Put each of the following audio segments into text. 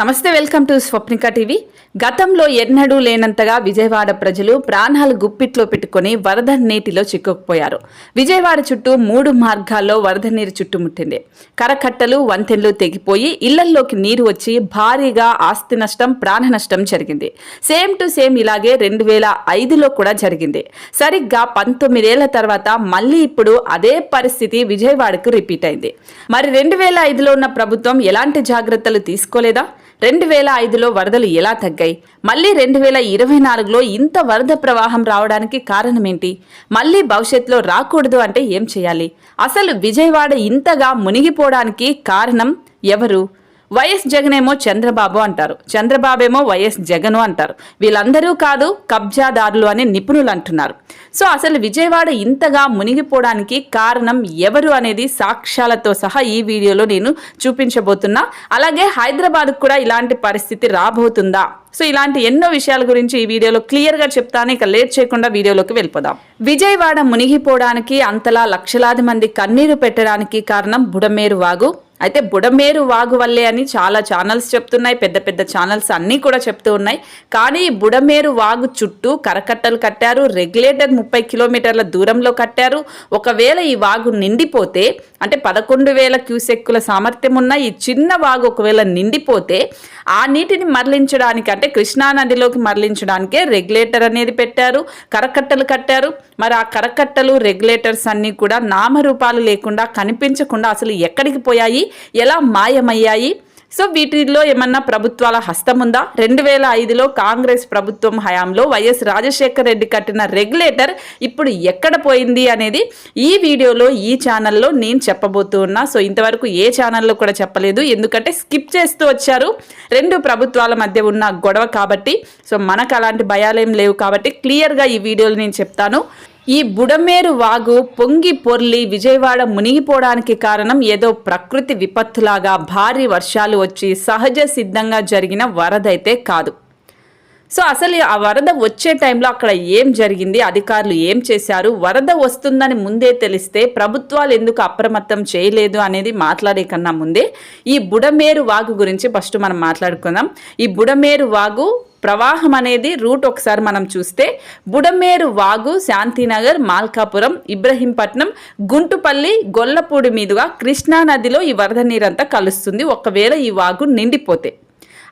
నమస్తే welcome to Swapnika TV. గతంలో ఎన్నడూ లేనంతగా విజయవాడ ప్రజలు ప్రాణాలు గుప్పిట్లో పెట్టుకొని వరద నీటిలో చిక్కుకుపోయారు. విజయవాడ చుట్టూ మూడు మార్గాల్లో వరద నీరు చుట్టుముట్టింది. కరకట్టలు వంతెనలు తెగిపోయి ఇళ్ళల్లోకి నీరు వచ్చి భారీగా ఆస్తి నష్టం ప్రాణ నష్టం జరిగింది. సేమ్ టు సేమ్ ఇలాగే రెండు వేల ఐదులో కూడా జరిగింది. సరిగ్గా పంతొమ్మిదేళ్ళ తర్వాత మళ్ళీ ఇప్పుడు అదే పరిస్థితి విజయవాడకు రిపీట్ అయింది. మరి రెండు వేల ఐదులో ఉన్న ప్రభుత్వం ఎలాంటి జాగ్రత్తలు తీసుకోలేదా? రెండు వేల ఐదులో వరదలు ఎలా తగ్గాయి? మళ్ళీ రెండు వేల ఇరవై నాలుగులో ఇంత వరద ప్రవాహం రావడానికి కారణమేంటి? మళ్ళీ భవిష్యత్తులో రాకూడదు అంటే ఏం చేయాలి? అసలు విజయవాడ ఇంతగా మునిగిపోవడానికి కారణం ఎవరు? వైఎస్ జగన్ ఏమో చంద్రబాబు అంటారు. చంద్రబాబేమో వైఎస్ జగను అంటారు. వీళ్ళందరూ కాదు కబ్జాదారులు అని నిపుణులు అంటున్నారు. సో అసలు విజయవాడ ఇంతగా మునిగిపోవడానికి కారణం ఎవరు అనేది సాక్ష్యాలతో సహా ఈ వీడియోలో నేను చూపించబోతున్నా. అలాగే హైదరాబాద్కు కూడా ఇలాంటి పరిస్థితి రాబోతుందా? సో ఇలాంటి ఎన్నో విషయాల గురించి ఈ వీడియోలో క్లియర్గా చెప్తాను. ఇక లేట్ చేయకుండా వీడియోలోకి వెళ్ళిపోదాం. విజయవాడ మునిగిపోవడానికి అంతలా లక్షలాది మంది కన్నీరు పెట్టడానికి కారణం బుడమేరు వాగు. అయితే బుడమేరు వాగు వల్లే అని చాలా ఛానల్స్ చెప్తున్నాయి పెద్ద పెద్ద ఛానల్స్ అన్నీ కూడా చెప్తూ ఉన్నాయి. కానీ బుడమేరు వాగు చుట్టూ కరకట్టలు కట్టారు రెగ్యులేటర్ ముప్పై కిలోమీటర్ల దూరంలో కట్టారు. ఒకవేళ ఈ వాగు నిండిపోతే అంటే పదకొండు వేల క్యూసెక్కుల సామర్థ్యం ఉన్న ఈ చిన్న వాగు ఒకవేళ నిండిపోతే ఆ నీటిని మరలించడానికి అంటే కృష్ణా నదిలోకి మరలించడానికే రెగ్యులేటర్ అనేది పెట్టారు కరకట్టలు కట్టారు. మరి ఆ కరకట్టలు రెగ్యులేటర్స్ అన్నీ కూడా నామరూపాలు లేకుండా కనిపించకుండా అసలు ఎక్కడికి పోయాయి? ఎలా మాయమయ్యాయి? సో వీటిలో ఏమన్నా ప్రభుత్వాల హస్తం ఉందా రెండు వేల ఐదులో కాంగ్రెస్ ప్రభుత్వం హయాంలో వైఎస్ రాజశేఖర్ రెడ్డి కట్టిన రెగ్యులేటర్ ఇప్పుడు ఎక్కడ పోయింది అనేది ఈ వీడియోలో ఈ ఛానల్లో నేను చెప్పబోతూ ఉన్నా. సో ఇంతవరకు ఏ ఛానల్లో కూడా చెప్పలేదు. ఎందుకంటే స్కిప్ చేస్తూ వచ్చారు. రెండు ప్రభుత్వాల మధ్య ఉన్న గొడవ కాబట్టి. సో మనకు అలాంటి భయాలేం లేవు కాబట్టి క్లియర్గా ఈ వీడియోలు నేను చెప్తాను. ఈ బుడమేరు వాగు పొంగి పొర్లి విజయవాడ మునిగిపోవడానికి కారణం ఏదో ప్రకృతి విపత్తులాగా భారీ వర్షాలు వచ్చి సహజ సిద్ధంగా జరిగిన వరదైతే కాదు. సో అసలు ఆ వరద వచ్చే టైంలో అక్కడ ఏం జరిగింది? అధికారులు ఏం చేశారు? వరద వస్తుందని ముందే తెలిస్తే ప్రభుత్వాలు ఎందుకు అప్రమత్తం చేయలేదు అనేది మాట్లాడే కన్నా ముందే ఈ బుడమేరు వాగు గురించి ఫస్ట్ మనం మాట్లాడుకుందాం. ఈ బుడమేరు వాగు ప్రవాహం అనేది రూట్ ఒకసారి మనం చూస్తే బుడమేరు వాగు శాంతినగర్ మాల్కాపురం ఇబ్రహీంపట్నం గుంటుపల్లి గొల్లపూడి మీదుగా కృష్ణా నదిలో ఈ వరద నీరంతా కలుస్తుంది. ఒకవేళ ఈ వాగు నిండిపోతే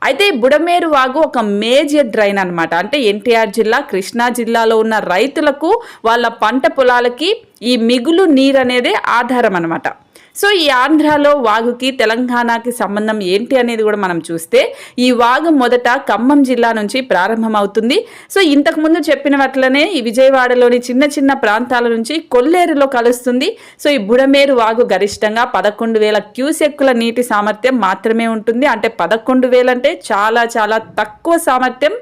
అయితే బుడమేరు వాగు ఒక మేజర్ డ్రైన్ అనమాట అంటే ఎన్టీఆర్ జిల్లా కృష్ణా జిల్లాలో ఉన్న రైతులకు వాళ్ళ పంట పొలాలకి ఈ మిగులు నీరు అనేదే ఆధారం అనమాట సో ఈ ఆంధ్రాలో వాగుకి తెలంగాణకి సంబంధం ఏంటి అనేది కూడా మనం చూస్తే ఈ వాగు మొదట ఖమ్మం జిల్లా నుంచి ప్రారంభమవుతుంది. సో ఇంతకుముందు చెప్పిన వాటిలోనే ఈ విజయవాడలోని చిన్న చిన్న ప్రాంతాల నుంచి కొల్లేరులో కలుస్తుంది. సో ఈ బుడమేరు వాగు గరిష్టంగా పదకొండు వేల క్యూసెక్కుల నీటి సామర్థ్యం మాత్రమే ఉంటుంది. అంటే పదకొండు వేలంటే చాలా చాలా తక్కువ సామర్థ్యం.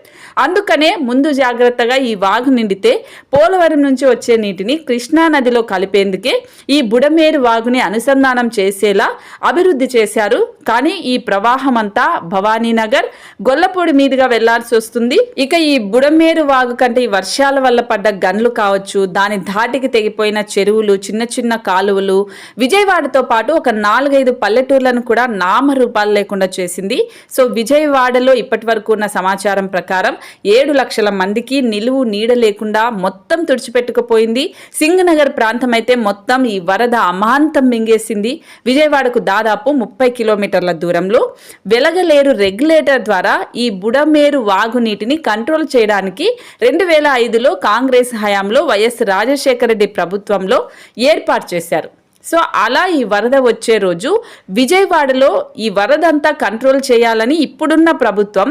అందుకనే ముందు జాగ్రత్తగా ఈ వాగు నిండితే పోలవరం నుంచి వచ్చే నీటిని కృష్ణా నదిలో కలిపేందుకే ఈ బుడమేరు వాగుని అనుసంధానం చేసేలా అభివృద్ధి చేశారు. కానీ ఈ ప్రవాహం అంతా భవానీనగర్ గొల్లపూడి మీదుగా వెళ్ళాల్సి వస్తుంది. ఇక ఈ బుడమేరు వాగు కంటే ఈ వర్షాల వల్ల పడ్డ గన్లు కావచ్చు దాని ధాటికి తెగిపోయిన చెరువులు చిన్న చిన్న కాలువలు విజయవాడతో పాటు ఒక నాలుగైదు పల్లెటూర్లను కూడా నామరూపాలు లేకుండా చేసింది. సో విజయవాడలో ఇప్పటి వరకు ఉన్న సమాచారం ప్రకారం ఏడు లక్షల మందికి నిలువు నీడ లేకుండా మొత్తం తుడిచిపెట్టుకుపోయింది. సింగనగర్ ప్రాంతం అయితే మొత్తం ఈ వరద అమాంతం చేసింది. విజయవాడకు దాదాపు ముప్పై కిలోమీటర్ల దూరంలో వెలగలేరు రెగ్యులేటర్ ద్వారా ఈ బుడమేరు వాగు నీటిని కంట్రోల్ చేయడానికి రెండు వేల ఐదులో కాంగ్రెస్ హయాంలో వైఎస్ రాజశేఖర రెడ్డి ప్రభుత్వంలో ఏర్పాటు చేశారు. సో అలా ఈ వరద వచ్చే రోజు విజయవాడలో ఈ వరదంతా కంట్రోల్ చేయాలని ఇప్పుడున్న ప్రభుత్వం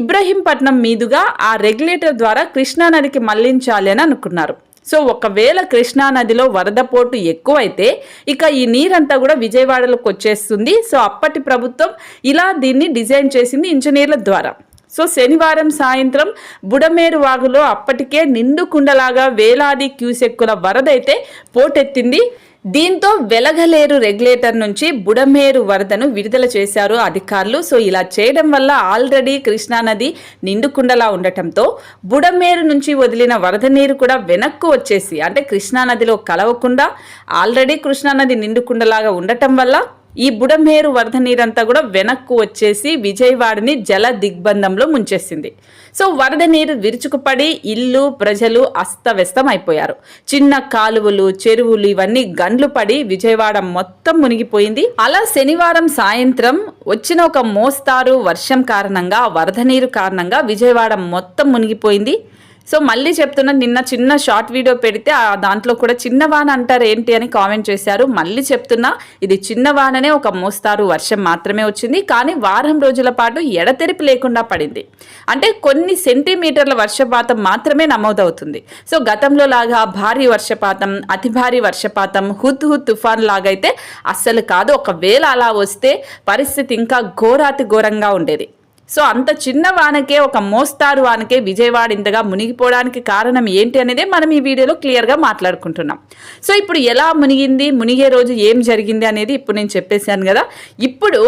ఇబ్రహీంపట్నం మీదుగా ఆ రెగ్యులేటర్ ద్వారా కృష్ణానదికి మళ్ళించాలి అని అనుకున్నారు. సో ఒకవేళ కృష్ణా నదిలో వరద పోటు ఎక్కువైతే ఇక ఈ నీరంతా కూడా విజయవాడలోకి వచ్చేస్తుంది. సో అప్పటి ప్రభుత్వం ఇలా దీన్ని డిజైన్ చేసింది ఇంజనీర్ల ద్వారా. సో శనివారం సాయంత్రం బుడమేరు వాగులో అప్పటికే నిండు కుండలాగా వేలాది క్యూసెక్కుల వరద అయితే పోటెత్తింది. దీంతో వెలగలేరు రెగ్యులేటర్ నుంచి బుడమేరు వరదను విడుదల చేశారు అధికారులు. సో ఇలా చేయడం వల్ల ఆల్రెడీ కృష్ణానది నిండుకుండలా ఉండటంతో బుడమేరు నుంచి వదిలిన వరద నీరు కూడా వెనక్కు వచ్చేసి అంటే కృష్ణానదిలో కలవకుండా ఆల్రెడీ కృష్ణానది నిండుకుండలాగా ఉండటం వల్ల ఈ బుడమేరు వరద నీరంతా కూడా వెనక్కు వచ్చేసి విజయవాడని జల దిగ్బంధంలో ముంచేసింది. సో వరద నీరు విరుచుకుపడి ఇల్లు ప్రజలు అస్తవ్యస్తం అయిపోయారు చిన్న కాలువలు చెరువులు ఇవన్నీ గండ్లు పడి విజయవాడ మొత్తం మునిగిపోయింది. అలా శనివారం సాయంత్రం వచ్చిన ఒక మోస్తారు వర్షం కారణంగా వరద నీరు కారణంగా విజయవాడ మొత్తం మునిగిపోయింది. సో మళ్ళీ చెప్తున్నా నిన్న చిన్న షార్ట్ వీడియో పెడితే ఆ దాంట్లో కూడా చిన్న వాన అంటారు ఏంటి అని కామెంట్ చేశారు. మళ్ళీ చెప్తున్నా ఇది చిన్న వాననే ఒక మోస్తారు వర్షం మాత్రమే వచ్చింది. కానీ వారం రోజుల పాటు ఎడతెరిపి లేకుండా పడింది. అంటే కొన్ని సెంటీమీటర్ల వర్షపాతం మాత్రమే నమోదవుతుంది. సో గతంలో లాగా భారీ వర్షపాతం అతి భారీ వర్షపాతం హుత్ హుత్ తుఫాన్ లాగైతే అస్సలు కాదు. ఒకవేళ అలా వస్తే పరిస్థితి ఇంకా ఘోరాతి ఘోరంగా ఉండేది. సో అంత చిన్న వానకే ఒక మోస్తారు వానకే విజయవాడ ఇంతగా మునిగిపోవడానికి కారణం ఏంటి అనేది మనం ఈ వీడియోలో క్లియర్గా మాట్లాడుకుంటున్నాం. సో ఇప్పుడు ఎలా మునిగింది మునిగే రోజు ఏం జరిగింది అనేది ఇప్పుడు నేను చెప్పేశాను కదా. ఇప్పుడు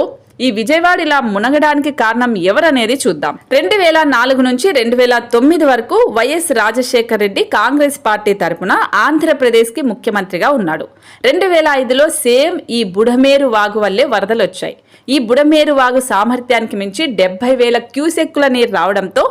ఈ విజయవాడ ఇలా మునగడానికి కారణం ఎవరనేది చూద్దాం. రెండు వేల నాలుగు నుంచి రెండు వేల తొమ్మిది వరకు YS Rajasekhara Reddy Congress party తరపున ఆంధ్రప్రదేశ్కి ముఖ్యమంత్రిగా ఉన్నాడు. రెండు వేల ఐదులో సేమ్ ఈ బుడమేరు వాగు వల్లే వరదలు వచ్చాయి ఈ బుడమేరు వాగు సామర్థ్యానికి మించి డెబ్బై వేల క్యూసెక్కుల నీరు రావడంతో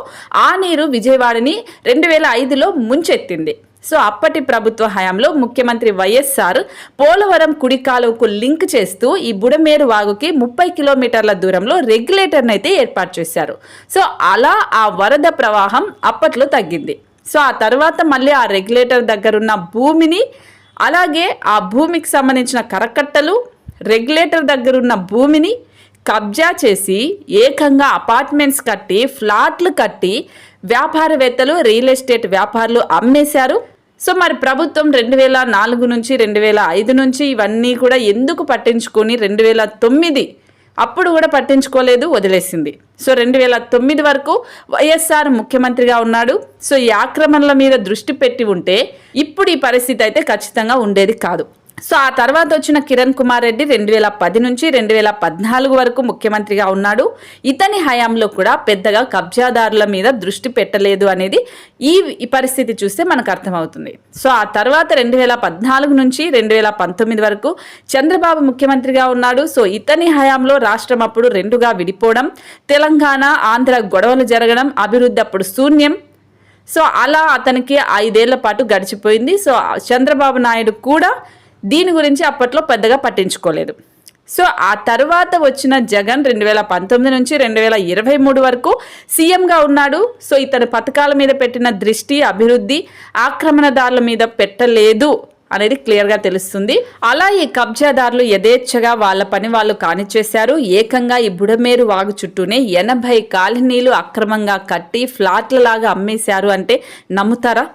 ఆ నీరు విజయవాడని రెండు వేల ఐదులో ముంచెత్తింది. సో అప్పటి ప్రభుత్వ హయాంలో ముఖ్యమంత్రి వైఎస్ఆర్ పోలవరం కుడికాలువకు లింక్ చేస్తూ ఈ బుడమేరు వాగుకి ముప్పై కిలోమీటర్ల దూరంలో రెగ్యులేటర్ని అయితే ఏర్పాటు చేశారు. సో అలా ఆ వరద ప్రవాహం అప్పట్లో తగ్గింది. సో ఆ తర్వాత మళ్ళీ ఆ రెగ్యులేటర్ దగ్గరున్న భూమిని అలాగే ఆ భూమికి సంబంధించిన కరకట్టలు రెగ్యులేటర్ దగ్గరున్న భూమిని కబ్జా చేసి ఏకంగా అపార్ట్మెంట్స్ కట్టి ఫ్లాట్లు కట్టి వ్యాపారవేత్తలు రియల్ ఎస్టేట్ వ్యాపారులు అమ్మేశారు. సో మరి ప్రభుత్వం రెండు వేల నాలుగు నుంచి రెండు వేల ఐదు నుంచి ఇవన్నీ కూడా ఎందుకు పట్టించుకొని రెండు వేల తొమ్మిది అప్పుడు కూడా పట్టించుకోలేదు వదిలేసింది. సో రెండు వేల తొమ్మిది వరకు వైఎస్ఆర్ ముఖ్యమంత్రిగా ఉన్నాడు. సో ఈ ఆక్రమణల మీద దృష్టి పెట్టి ఉంటే ఇప్పుడు ఈ పరిస్థితి అయితే ఖచ్చితంగా ఉండేది కాదు. సో ఆ తర్వాత వచ్చిన కిరణ్ కుమార్ రెడ్డి రెండు వేల పది నుంచి రెండు వేల పద్నాలుగు వరకు ముఖ్యమంత్రిగా ఉన్నాడు. ఇతని హయాంలో కూడా పెద్దగా కబ్జాదారుల మీద దృష్టి పెట్టలేదు అనేది ఈ పరిస్థితి చూస్తే మనకు అర్థమవుతుంది. సో ఆ తర్వాత రెండు వేల పద్నాలుగు నుంచి రెండు వేల పంతొమ్మిది వరకు చంద్రబాబు ముఖ్యమంత్రిగా ఉన్నాడు. సో ఇతని హయాంలో రాష్ట్రం అప్పుడు రెండుగా విడిపోవడం తెలంగాణ ఆంధ్ర గొడవలు జరగడం అభివృద్ధి అప్పుడు శూన్యం. సో అలా అతనికి ఐదేళ్ళ పాటు గడిచిపోయింది. సో చంద్రబాబు నాయుడు కూడా దీని గురించి అప్పట్లో పెద్దగా పట్టించుకోలేదు. సో ఆ తర్వాత వచ్చిన జగన్ రెండు వేల పంతొమ్మిది నుంచి రెండు వేల ఇరవై మూడు వరకు సీఎంగా ఉన్నాడు. సో ఇతని పథకాల మీద పెట్టిన దృష్టి అభివృద్ధి ఆక్రమణదారుల మీద పెట్టలేదు అనేది క్లియర్గా తెలుస్తుంది. అలా ఈ కబ్జాదారులు యథేచ్ఛగా వాళ్ళ పని వాళ్ళు కానిచ్చేశారు. ఏకంగా ఈ బుడమేరు వాగు చుట్టూనే ఎనభై కాలనీలు అక్రమంగా కట్టి ఫ్లాట్ల లాగా అమ్మేశారు అంటే నమ్ముతారా?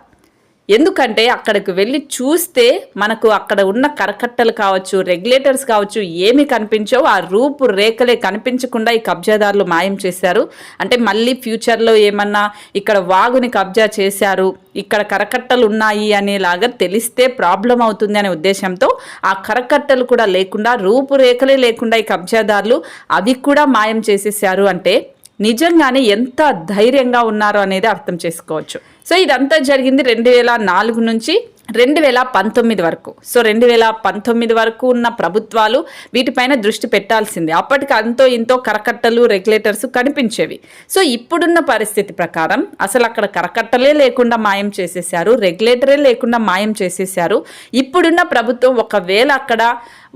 ఎందుకంటే అక్కడికి వెళ్ళి చూస్తే మనకు అక్కడ ఉన్న కరకట్టలు కావచ్చు రెగ్యులేటర్స్ కావచ్చు ఏమి కనిపించవు. ఆ రూపు రేఖలే కనిపించకుండా ఈ కబ్జాదారులు మాయం చేశారు. అంటే మళ్ళీ ఫ్యూచర్లో ఏమన్నా ఇక్కడ వాగుని కబ్జా చేశారు ఇక్కడ కరకట్టలు ఉన్నాయి అనేలాగా తెలిస్తే ప్రాబ్లం అవుతుంది అనే ఉద్దేశంతో ఆ కరకట్టలు కూడా లేకుండా రూపురేఖలే లేకుండా ఈ కబ్జాదారులు అవి కూడా మాయం చేసేసారు. అంటే నిజంగానే ఎంత ధైర్యంగా ఉన్నారో అనేది అర్థం చేసుకోవచ్చు. సో ఇదంతా జరిగింది రెండు వేల నాలుగు నుంచి రెండు వేల పంతొమ్మిది వరకు. సో రెండు వేల పంతొమ్మిది వరకు ఉన్న ప్రభుత్వాలు వీటిపైన దృష్టి పెట్టాల్సింది. అప్పటికి అంతో ఇంతో కరకట్టలు రెగ్యులేటర్స్ కనిపించేవి. సో ఇప్పుడున్న పరిస్థితి ప్రకారం అసలు అక్కడ కరకట్టలే లేకుండా మాయం చేసేసారు రెగ్యులేటరే లేకుండా మాయం చేసేసారు ఇప్పుడున్న ప్రభుత్వం ఒకవేళ అక్కడ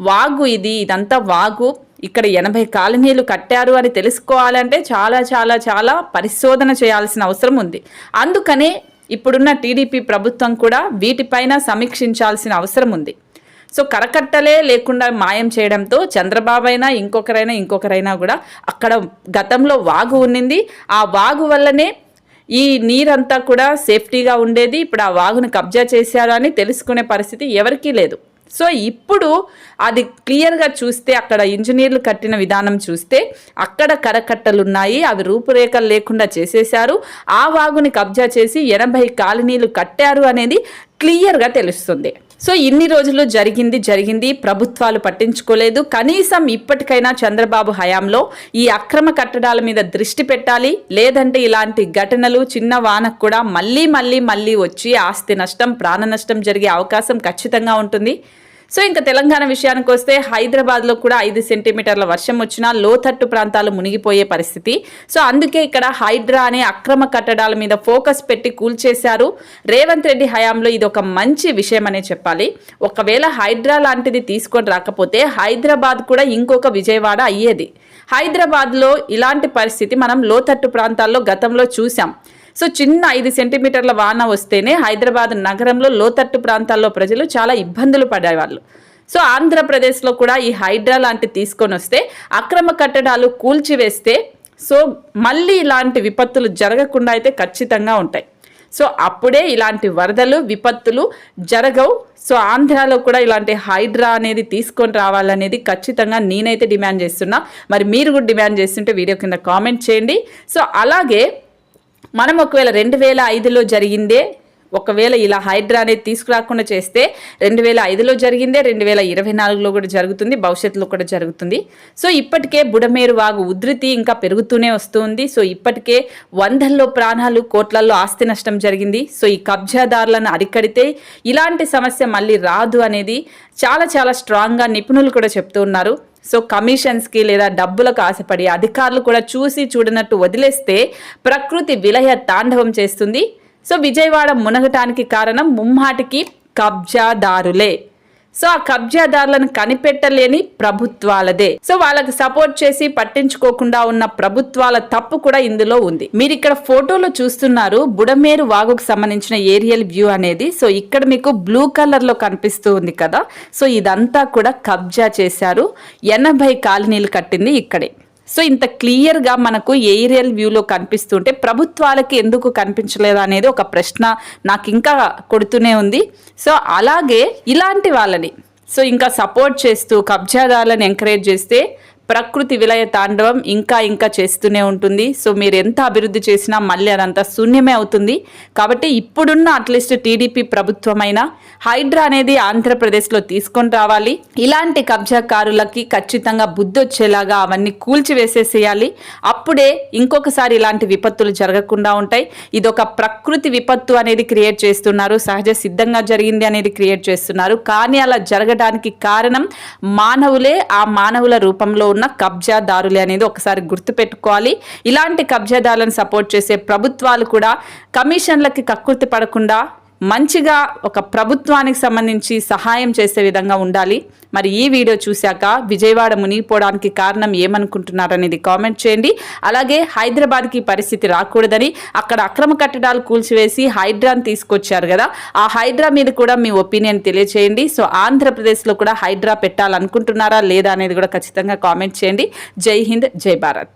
వాగు ఇది ఇదంతా వాగు ఇక్కడ ఎనభై కాలనీలు కట్టారు అని తెలుసుకోవాలంటే చాలా చాలా చాలా పరిశోధన చేయాల్సిన అవసరం ఉంది. అందుకనే ఇప్పుడున్న టీడీపీ ప్రభుత్వం కూడా వీటిపైన సమీక్షించాల్సిన అవసరం ఉంది. సో కరకట్టలే లేకుండా మాయం చేయడంతో చంద్రబాబు అయినా ఇంకొకరైనా ఇంకొకరైనా కూడా అక్కడ గతంలో వాగు ఉన్నింది. ఆ వాగు వల్లనే ఈ నీరంతా కూడా సేఫ్టీగా ఉండేది. ఇప్పుడు ఆ వాగును కబ్జా చేశారు అని తెలుసుకునే పరిస్థితి ఎవరికీ లేదు. సో ఇప్పుడు అది క్లియర్గా చూస్తే అక్కడ ఇంజనీర్లు కట్టిన విధానం చూస్తే అక్కడ కరకట్టలు ఉన్నాయి అవి రూపురేఖలు లేకుండా చేసేశారు. ఆ వాగుని కబ్జా చేసి ఎనభై కాలనీలు కట్టారు అనేది క్లియర్గా తెలుస్తుంది. సో ఇన్ని రోజులు జరిగింది జరిగింది ప్రభుత్వాలు పట్టించుకోలేదు. కనీసం ఇప్పటికైనా చంద్రబాబు హయాంలో ఈ అక్రమ కట్టడాల మీద దృష్టి పెట్టాలి. లేదంటే ఇలాంటి ఘటనలు చిన్న వానకు కూడా మళ్ళీ మళ్ళీ మళ్ళీ వచ్చి ఆస్తి నష్టం ప్రాణ నష్టం జరిగే అవకాశం ఖచ్చితంగా ఉంటుంది. సో ఇంకా తెలంగాణ విషయానికి వస్తే హైదరాబాద్లో కూడా ఐదు సెంటీమీటర్ల వర్షం వచ్చినా లోతట్టు ప్రాంతాలు మునిగిపోయే పరిస్థితి. సో అందుకే ఇక్కడ హైడ్రా అనే అక్రమ కట్టడాల మీద ఫోకస్ పెట్టి కూల్చేశారు. రేవంత్ రెడ్డి హయాంలో ఇది ఒక మంచి విషయం అనే చెప్పాలి. ఒకవేళ హైడ్రా లాంటిది తీసుకొని రాకపోతే హైదరాబాద్ కూడా ఇంకొక విజయవాడ అయ్యేది. హైదరాబాద్లో ఇలాంటి పరిస్థితి మనం లోతట్టు ప్రాంతాల్లో గతంలో చూసాం సో చిన్న ఐదు సెంటీమీటర్ల వాన వస్తేనే హైదరాబాద్ నగరంలో లోతట్టు ప్రాంతాల్లో ప్రజలు చాలా ఇబ్బందులు పడేవాళ్ళు. సో ఆంధ్రప్రదేశ్లో కూడా ఈ హైడ్రా లాంటి తీసుకొని వస్తే అక్రమ కట్టడాలు కూల్చివేస్తే సో మళ్ళీ ఇలాంటి విపత్తులు జరగకుండా అయితే ఖచ్చితంగా ఉంటాయి. సో అప్పుడే ఇలాంటి వరదలు విపత్తులు జరగవు. సో ఆంధ్రాలో కూడా ఇలాంటి హైడ్రా అనేది తీసుకొని రావాలనేది ఖచ్చితంగా నేనైతే డిమాండ్ చేస్తున్నా. మరి మీరు కూడా డిమాండ్ చేస్తుంటే వీడియో కింద కామెంట్ చేయండి. సో అలాగే మనం ఒకవేళ రెండు వేల ఐదులో జరిగిందే ఒకవేళ ఇలా హైడ్రా అనేది తీసుకురాకుండా చేస్తే రెండు వేల ఐదులో జరిగిందే రెండు వేల ఇరవై నాలుగులో కూడా జరుగుతుంది భవిష్యత్తులో కూడా జరుగుతుంది. సో ఇప్పటికే బుడమేరు వాగు ఉధృతి ఇంకా పెరుగుతూనే వస్తుంది. సో ఇప్పటికే వందల్లో ప్రాణాలు కోట్లల్లో ఆస్తి నష్టం జరిగింది. సో ఈ కబ్జాదారులను అరికడితే ఇలాంటి సమస్య మళ్ళీ రాదు అనేది చాలా చాలా స్ట్రాంగ్గా నిపుణులు కూడా చెప్తూ ఉన్నారు. సో కమిషన్స్కి లేదా డబ్బులకు ఆశపడి అధికారులు కూడా చూసి చూడనట్టు వదిలేస్తే ప్రకృతి విలయ తాండవం చేస్తుంది. సో విజయవాడ మునగటానికి కారణం ముమ్మాటికి కబ్జాదారులే. సో ఆ కబ్జాదారులను కనిపెట్టలేని ప్రభుత్వాలదే. సో వాళ్ళకి సపోర్ట్ చేసి పట్టించుకోకుండా ఉన్న ప్రభుత్వాల తప్పు కూడా ఇందులో ఉంది. మీరు ఇక్కడ ఫోటోలో చూస్తున్నారు బుడమేరు వాగుకు సంబంధించిన ఏరియల్ వ్యూ అనేది. సో ఇక్కడ మీకు బ్లూ కలర్లో కనిపిస్తూ ఉంది కదా. సో ఇదంతా కూడా కబ్జా చేశారు. ఎనభై కాలనీలు కట్టింది ఇక్కడే. సో ఇంత క్లియర్గా మనకు ఏరియల్ వ్యూలో కనిపిస్తుంటే ప్రభుత్వాలకి ఎందుకు కనిపించలేదు అనేది ఒక ప్రశ్న నాకు ఇంకా కొడుతూనే ఉంది. సో అలాగే ఇలాంటి వాళ్ళని సో ఇంకా సపోర్ట్ చేస్తూ కబ్జాదారులను ఎంకరేజ్ చేస్తే ప్రకృతి విలయ తాండవం ఇంకా ఇంకా చేస్తూనే ఉంటుంది. సో మీరు ఎంత అభివృద్ధి చేసినా మళ్ళీ అదంతా శూన్యమే అవుతుంది. కాబట్టి ఇప్పుడున్న అట్లీస్ట్ టీడీపీ ప్రభుత్వమైన హైడ్రా అనేది ఆంధ్రప్రదేశ్లో తీసుకొని రావాలి. ఇలాంటి కబ్జాకారులకి ఖచ్చితంగా బుద్ధి వచ్చేలాగా అవన్నీ కూల్చివేసేసేయాలి. అప్పుడే ఇంకొకసారి ఇలాంటి విపత్తులు జరగకుండా ఉంటాయి. ఇది ఒక ప్రకృతి విపత్తు అనేది క్రియేట్ చేస్తున్నారు. సహజ సిద్ధంగా జరిగింది అనేది క్రియేట్ చేస్తున్నారు. కానీ అలా జరగడానికి కారణం మానవులే. ఆ మానవుల రూపంలో ఉన్న కబ్జాదారులే అనేది ఒకసారి గుర్తుపెట్టుకోవాలి. ఇలాంటి కబ్జాదారులను సపోర్ట్ చేసే ప్రభుత్వాలు కూడా కమిషన్లకి కక్కుర్తి పడకుండా మంచిగా ఒక ప్రభుత్వానికి సంబంధించి సహాయం చేసే విధంగా ఉండాలి. మరి ఈ వీడియో చూశాక విజయవాడ మునిగిపోవడానికి కారణం ఏమనుకుంటున్నారనేది కామెంట్ చేయండి. అలాగే హైదరాబాద్కి పరిస్థితి రాకూడదని అక్కడ అక్రమ కట్టడాలు కూల్చివేసి హైడ్రాని తీసుకొచ్చారు కదా. ఆ హైడ్రా మీద కూడా మీ ఒపీనియన్ తెలియచేయండి. సో ఆంధ్రప్రదేశ్లో కూడా హైడ్రా పెట్టాలనుకుంటున్నారా లేదా అనేది కూడా ఖచ్చితంగా కామెంట్ చేయండి. జై హింద్ జై భారత్.